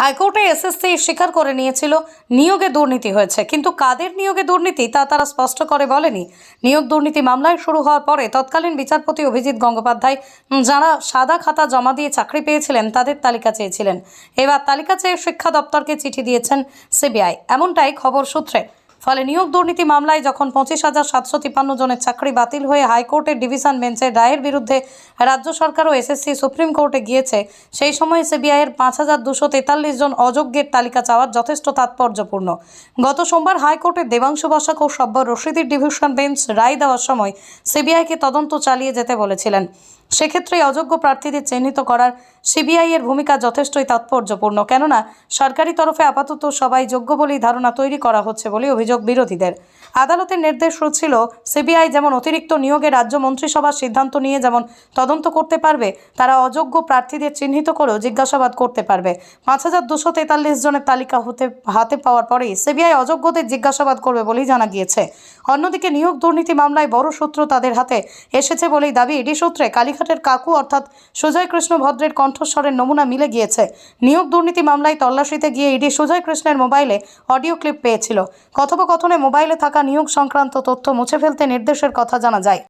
হাইকোর্টে এসএসসি স্বীকার করে নিয়েছিল, নিয়োগে দুর্নীতি হয়েছে। কিন্তু কাদের নিয়োগে দুর্নীতি তা তারা স্পষ্ট করে বলেনি। নিয়োগ দুর্নীতি মামলায় শুরু হওয়ার পরে তৎকালীন বিচারপতি অভিজিৎ গঙ্গোপাধ্যায় যারা সাদা খাতা জমা দিয়ে চাকরি পেয়েছিলেন, তাদের তালিকা চেয়েছিলেন। এবার তালিকা চেয়ে শিক্ষা দপ্তরকে চিঠি দিয়েছেন সিবিআই। এমনটাই খবর সূত্রে। ফলে নিয়োগ দুর্নীতি মামলায় যখন পঁচিশ হাজার সাতশো তিপ্পান্ন জনের চাকরি বাতিল হয়ে হাইকোর্টের ডিভিশন বেঞ্চের রায়ের বিরুদ্ধে রাজ্য সরকার ও এসএসসি সুপ্রিম কোর্টে গিয়েছে, সেই সময় সিবিআইয়ের পাঁচ হাজার দুশো তেতাল্লিশ জন অযোগ্যের তালিকা চাওয়ার যথেষ্ট তাৎপর্যপূর্ণ। গত সোমবার হাইকোর্টের দেবাংশু বসাক ও সব্বর রশিদির ডিভিশন বেঞ্চ রায় দেওয়ার সময় সিবিআইকে তদন্ত চালিয়ে যেতে বলেছিলেন। সেক্ষেত্রে অযোগ্য প্রার্থীদের চিহ্নিত করার সিবিআই এর ভূমিকা যথেষ্টই তাৎপর্যপূর্ণ, কেননা সরকারি তরফে আপাতত সবাই যোগ্য বলেই ধারণা তৈরি করা হচ্ছে বলে অভিযোগ বিরোধীদের। আদালতের নির্দেশ ছিল সিবিআই যেমন অতিরিক্ত নিয়োগে রাজ্য মন্ত্রিসভার সিদ্ধান্ত নিয়ে যেমন তদন্ত করতে পারবে, তারা অযোগ্য প্রার্থীদের চিহ্নিত করেও জিজ্ঞাসাবাদ করতে পারবে। পাঁচ হাজার দুশো তেতাল্লিশ জনের তালিকা হতে, হাতে পাওয়ার পরেই সিবিআই অযোগ্যদের জিজ্ঞাসাবাদ করবে বলেই জানা গিয়েছে। অন্যদিকে নিয়োগ দুর্নীতি মামলায় বড় সূত্র তাদের হাতে এসেছে বলেই দাবি ইডি সূত্রে কালীঘাটের কাকু অর্থাৎ সুজয় কৃষ্ণ ভদ্রের কণ্ঠস্বরের নমুনা মিলে গিয়েছে। নিয়োগ দুর্নীতি মামলায় তল্লাশিতে গিয়ে ইডি সুজয় কৃষ্ণের মোবাইলে অডিও ক্লিপ পেয়েছিল। কথোপকথনে মোবাইলে থাকা নিয়োগ সংক্রান্ত তথ্য মুছে ফেলতে নির্দেশের কথা জানা যায়।